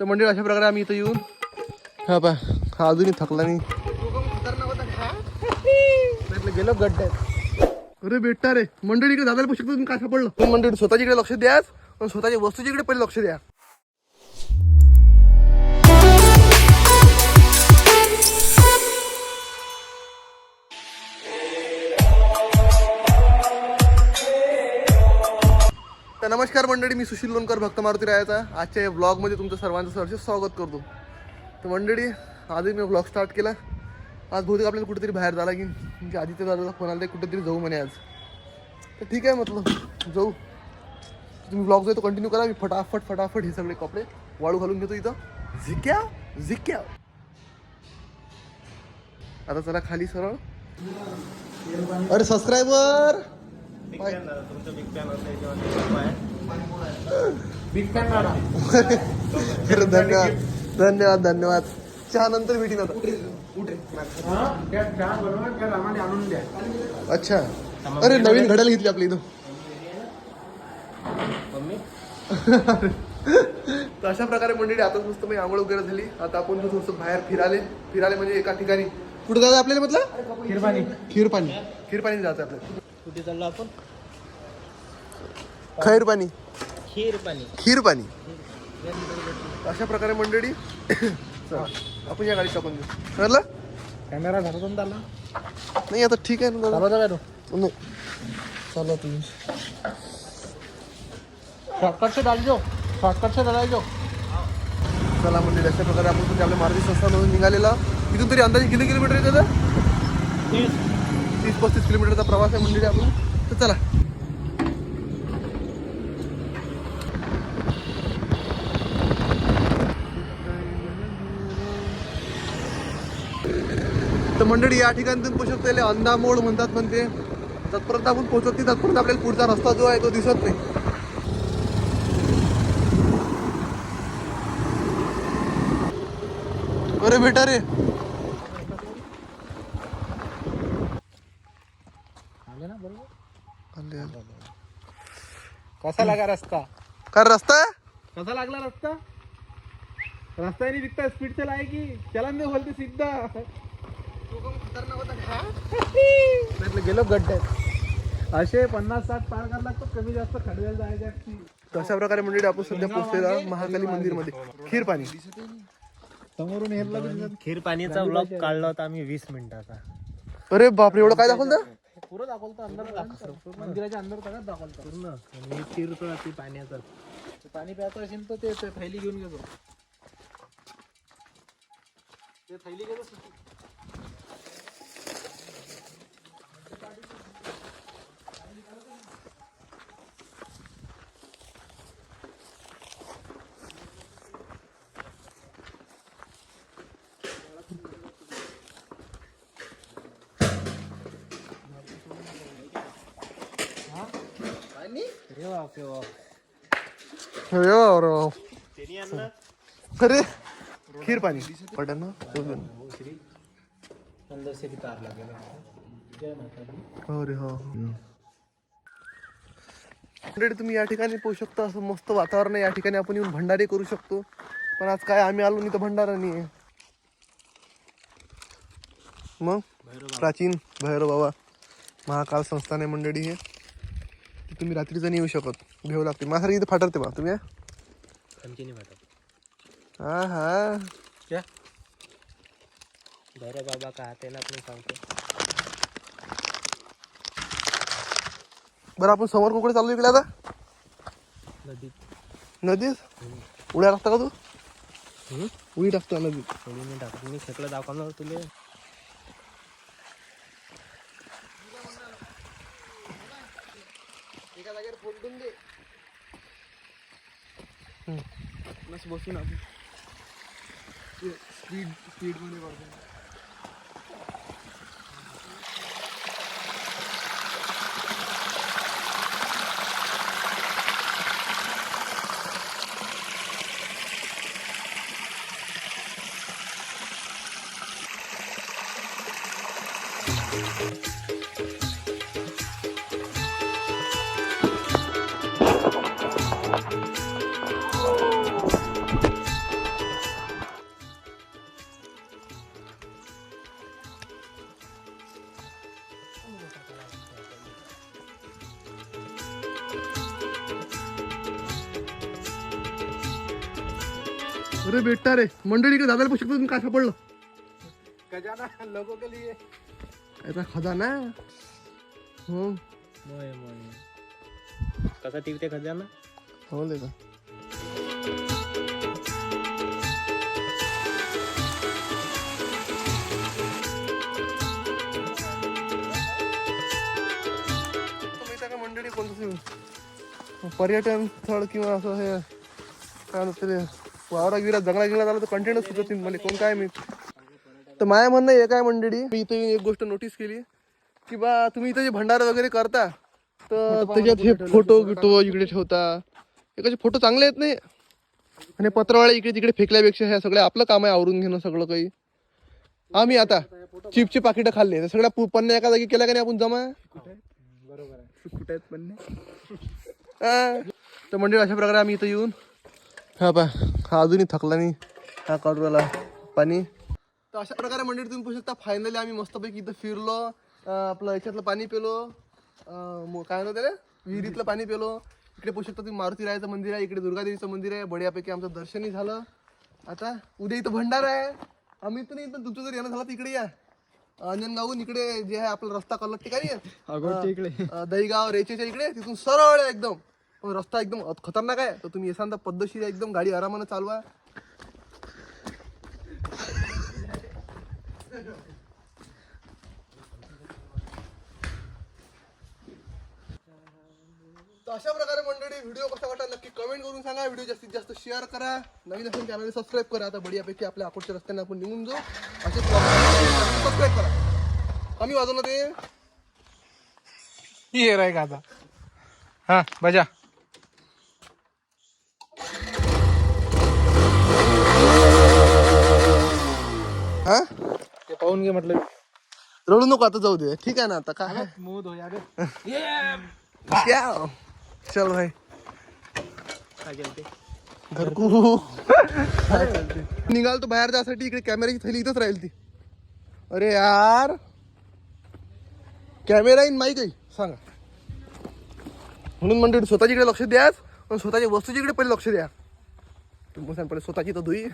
तर मंडळी अशा प्रकारे आम्ही इथं येऊन हा पा हा अजूनही थकला नाही. गेलो गड्ड्यात अरे बेटा रे मंडळी इकडे दादाला पण शकतो तुम्ही काय सापडलं? मंडळी स्वतःच्या इकडे लक्ष द्याच आणि स्वतःच्या वस्तूच्या इकडे पहिले लक्ष द्या. नमस्कार मंडळी मी सुशील लोणकर भक्त मारुती रायाचा. आजच्या या ब्लॉगमध्ये तुमचं सर्वांचं सहर्ष स्वागत करतो. तर मंडळी आजही मी ब्लॉग स्टार्ट केला. आज बहुतेक आपल्याला कुठेतरी बाहेर झाला की म्हणजे आदित्य दादाचा फोन आला कुठेतरी जाऊ म्हणे आज. तर ठीक आहे म्हटलं जाऊ. तुम्ही ब्लॉग जो आहे तो कंटिन्यू करा. मी फटाफट फटाफट हे सगळे कपडे वाळू घालून घेतो इथं. झिक्या झिक्या. आता चला खाली सरळ. अरे सबस्क्रायबर धन्यवाद. धन्यवाद धन्यवाद. चहा नंतर भेटीन आता. अच्छा. अरे नवीन घड्याला घेतली आपली इथं. तर अशा प्रकारे मंडळी आता मस्त मी आंघोळ वगैरे झाली. आता आपण जो थोडंसं बाहेर फिराले. फिराले म्हणजे एका ठिकाणी. कुठं जायचं आपल्याला म्हटलं? खिरपाणी. खीरपाणी. खीरपाणी जायचं आपल्याला. कुठे चाललो आपण? खैर पाणी खीर पाणी खीर पाणी अशा प्रकारे मंडळी चला, आपण या गाडीत टाकून देऊ. ठरलं कॅमेरा घरातून चालला नाही आता ठीक आहे ना दादा. चालवता काय तू. नाही. चला तुम्ही शॉर्टकट से डालजो शॉर्टकट से डालजो चला मंडळी अशा प्रकारे आपण तुमच्या आपल्या मारुती संस्थानमधून निघालेला. इथून तरी अंदाजे किती किलोमीटर आहे दादा तीस पस्तीस किलोमीटरचा प्रवास आहे मंडळी आपण तर चला. तर मंडळी या ठिकाणी तुम्ही पोहोचू शकता. अंदामोड म्हणतात म्हणते तत्पर्यंत आपण पोहोचत नाही तत्पर्यंत आपल्याला पुढचा रस्ता जो आहे तो दिसत नाही. अरे बेटा रे. कसा लागा रस्ता? काय रस्ता कसा लागला रस्ता? रस्ता स्पीड चला आहे की चला नाही बोलते सिद्धा. गेलो गड्ड्यात. असे पन्नास साठ पार करायला लागतात कमी जास्त खडव्याला जायच्या अशा प्रकारे मंडळी आपण सध्या पोहोचलेला महाकाली मंदिरमध्ये खीर पाणी. समोरून हेरला खीर पाणीचा ब्लॉग काढला होता आम्ही वीस मिनिटाचा. अरे बापरे एवढं काय दाखवलं? पुरं दाखवलं अंदर दाखवलं मंदिराच्या अंदर सगळ्यात दाखवलं पूर्ण. आणि पाण्याचा. पाणी प्यायचं असेल तर ते ते थैली घेऊन घेतो ते थैली घेतो अरे बाप. खीर पाणी. पडा ना अंदर से भी तार अरे हा. तुम्ही या ठिकाणी पोहू शकता असं मस्त वातावरण आहे. या ठिकाणी आपण येऊन भंडारे करू शकतो. पण आज काय आम्ही आलो नाही तर भंडारा नाही मग? प्राचीन भैरव बाबा महाकाल संस्थान आहे मंडळी हे. तुम्ही रात्रीचं नाही येऊ शकत. भेव लागते. माझ्यासारखी इथे फाटरते बा. तुम्ही? हा? आणखी नाही वाटत हा हा. क्या? भैरव बाबा का हात आहे ना आपण सांगतो. बरं आपण समोर कुकडे चाललो इकडे आता? नदीत. नदीत? उड्या टाकता का तू? उडी टाकतो नदीत. मी टाकतो. मी सगळं दाखवणार तुले. बस बसून आपण स्पीड स्पीडमध्ये Thank you. अरे बेटा रे मंडळी इकडे दादाला पुस्तक तुम्ही काय सापडलं? खजाना लोगों के लिए. याचा खजाना. हो. मोय मोय. कसा टिकते खजाना? हो दे का माहिती का मंडळी कोणतं ते पर्यटन स्थळ किंवा असं हे काय म्हणतात ते? वावरा गिरा जंगला गिरा झाला तर कंटेनच सुचत नाही. मला कोण काय मी तर माझ्या म्हणणं हे काय मंडळी? मी इथे एक गोष्ट नोटीस केली. की बा तुम्ही इथे जे भंडार वगैरे करता तर त्याच्यात हे फोटो गिटो इकडे ठेवता. हे कसे फोटो चांगले आहेत नाही? आणि पत्रवाळे इकडे तिकडे फेकल्यापेक्षा हे सगळं आपलं काम आहे आवरून घेणं सगळं काही. आम्ही आता चिपचे पाकिटं खाल्ले तर सगळ्या पु- पन्न्या एका जागी केल्या का नाही आपण जमा? बरोबर आहे. हा. तर मंडळी अशा प्रकारे आम्ही इथं येऊन हा पा हा अजूनही थकला नाही. हा काढूला पाणी. तर अशा प्रकारे मंडळी तुम्ही पाहू शकता फायनली आम्ही मस्तपैकी इथं फिरलो. आपलं याच्यातलं पाणी पिलो. काय म्हणतात रे विहिरीतलं पाणी पिलो. इकडे पाहू शकता तुम्ही मारुती रायाचं मंदिर आहे इकडे दुर्गादेवीचं मंदिर आहे. बढियापैकी आमचं दर्शनही झालं. आता उद्या इथं भंडार आहे. आम्ही इथं नाही इथं तुमचं जर येणं झालं तर इकडे या. अंजनगावहून इकडे जे आहे आपला रस्ता कल्लट ठिकाणी दहीगाव रेचेच्या इकडे तिथून सरळ आहे एकदम. रस्ता एकदम खतरनाक आहे. तर तुम्ही येसान तर पद्धतशीर आहे एकदम गाडी आरामानं चालवा. तर अशा प्रकारे मंडळी व्हिडिओ कसा वाटला नक्की कमेंट करून सांगा. व्हिडिओ जास्तीत जास्त शेअर करा. नवीन असेल चॅनल सबस्क्राईब करा. आता बढियापैकी आपल्या अकोटच्या रस्त्याने आपण निघून जाऊ. असे सबस्क्राईब करा. कमी वाजवलं ते. ये का आता हा बजा. पाहून घे म्हटलं. रडू नको आता जाऊ दे. ठीक आहे ना आता काय? गे क्या? चल भाई. काय केलं ते घरकू निघाल तो बाहेर जासाठी इकडे कॅमेऱ्याची थैली इथंच राहील ती. अरे यार. कॅमेरा इन माईक आहे? सांगा. म्हणून म्हणतो स्वतःच्याकडे लक्ष द्याच पण स्वतःच्या वस्तूच्या इकडे पहिले लक्ष द्या. तुम्ही सांग पहिले स्वतःची तर धुई.